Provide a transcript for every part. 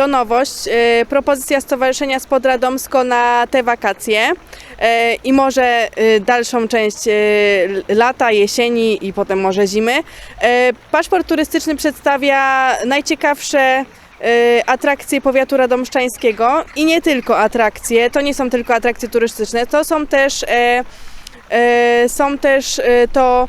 to nowość, e, propozycja Stowarzyszenia Spod Radomsko na te wakacje. E, i może e, dalszą część lata, jesieni i potem może zimy. Paszport turystyczny przedstawia najciekawsze atrakcje powiatu radomszczańskiego. I nie tylko atrakcje, to nie są tylko atrakcje turystyczne, to są też, są też to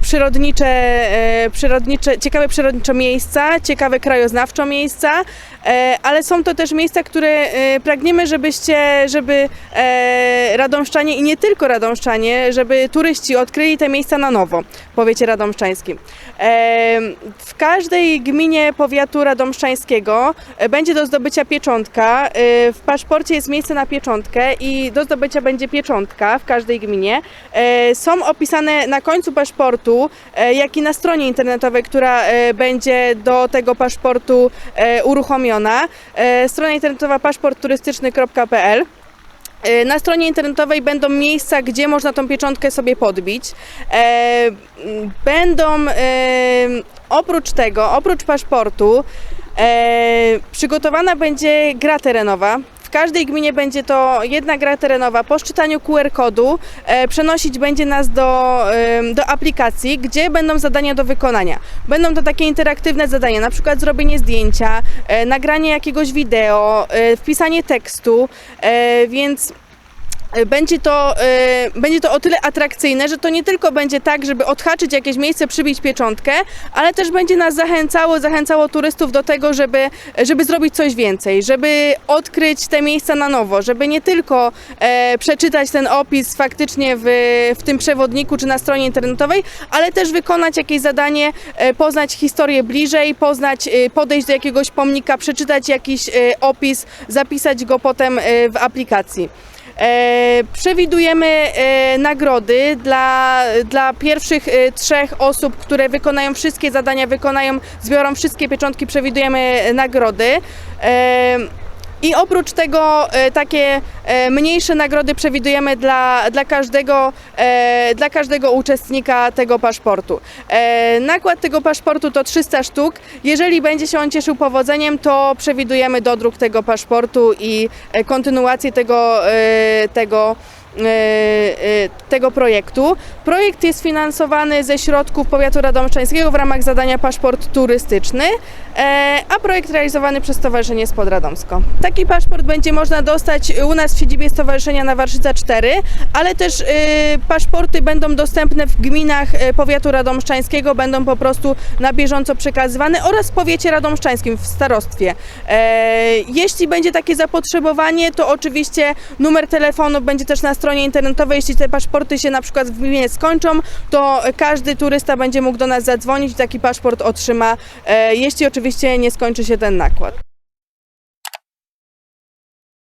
przyrodnicze, e, przyrodnicze, ciekawe przyrodniczo miejsca, ciekawe krajoznawczo miejsca, e, ale są to też miejsca, które e, pragniemy, żebyście, żeby e, radomszczanie i nie tylko radomszczanie, żeby turyści odkryli te miejsca na nowo w powiecie radomszczańskim. W każdej gminie powiatu radomszczańskiego e, będzie do zdobycia pieczątka. E, W paszporcie jest miejsce na pieczątkę i do zdobycia będzie pieczątka w każdej gminie. E, Są opisane na końcu paszportu, jak i na stronie internetowej, która będzie do tego paszportu uruchomiona. Strona internetowa paszportturystyczny.pl na stronie internetowej będą miejsca, gdzie można tą pieczątkę sobie podbić. E, Będą e, oprócz tego, oprócz paszportu, e, przygotowana będzie gra terenowa. Każdej gminie będzie to jedna gra terenowa. Po szczytaniu QR kodu e, przenosić będzie nas do, do aplikacji, gdzie będą zadania do wykonania. Będą to takie interaktywne zadania, na przykład zrobienie zdjęcia, e, nagranie jakiegoś wideo, e, wpisanie tekstu, więc będzie to, e, będzie to o tyle atrakcyjne, że to nie tylko będzie tak, żeby odhaczyć jakieś miejsce, przybić pieczątkę, ale też będzie nas zachęcało, zachęcało turystów do tego, żeby, żeby zrobić coś więcej, żeby odkryć te miejsca na nowo, żeby nie tylko e, przeczytać ten opis faktycznie w, w tym przewodniku czy na stronie internetowej, ale też wykonać jakieś zadanie, e, poznać historię bliżej, poznać, e, podejść do jakiegoś pomnika, przeczytać jakiś e, opis, zapisać go potem e, w aplikacji. E, przewidujemy e, nagrody dla, dla pierwszych e, trzech osób, które wykonają wszystkie zadania, wykonają, zbiorą wszystkie pieczątki, przewidujemy nagrody. I oprócz tego e, takie e, mniejsze nagrody przewidujemy dla, dla, każdego, e, dla każdego uczestnika tego paszportu. Nakład tego paszportu to 300 sztuk. Jeżeli będzie się on cieszył powodzeniem, to przewidujemy dodruk tego paszportu i kontynuację tego, tego tego projektu. Projekt jest finansowany ze środków powiatu radomszczańskiego w ramach zadania paszport turystyczny, e, a projekt realizowany przez Stowarzyszenie Spod Radomsko. Taki paszport będzie można dostać u nas w siedzibie Stowarzyszenia na Warszyca 4, ale też e, paszporty będą dostępne w gminach e, powiatu radomszczańskiego, będą po prostu na bieżąco przekazywane oraz w powiecie radomszczańskim w starostwie. E, Jeśli będzie takie zapotrzebowanie, to oczywiście numer telefonu będzie też na stronie internetowej. Jeśli te paszporty się na przykład w gminie skończą, to każdy turysta będzie mógł do nas zadzwonić i taki paszport otrzyma, e, jeśli oczywiście nie skończy się ten nakład.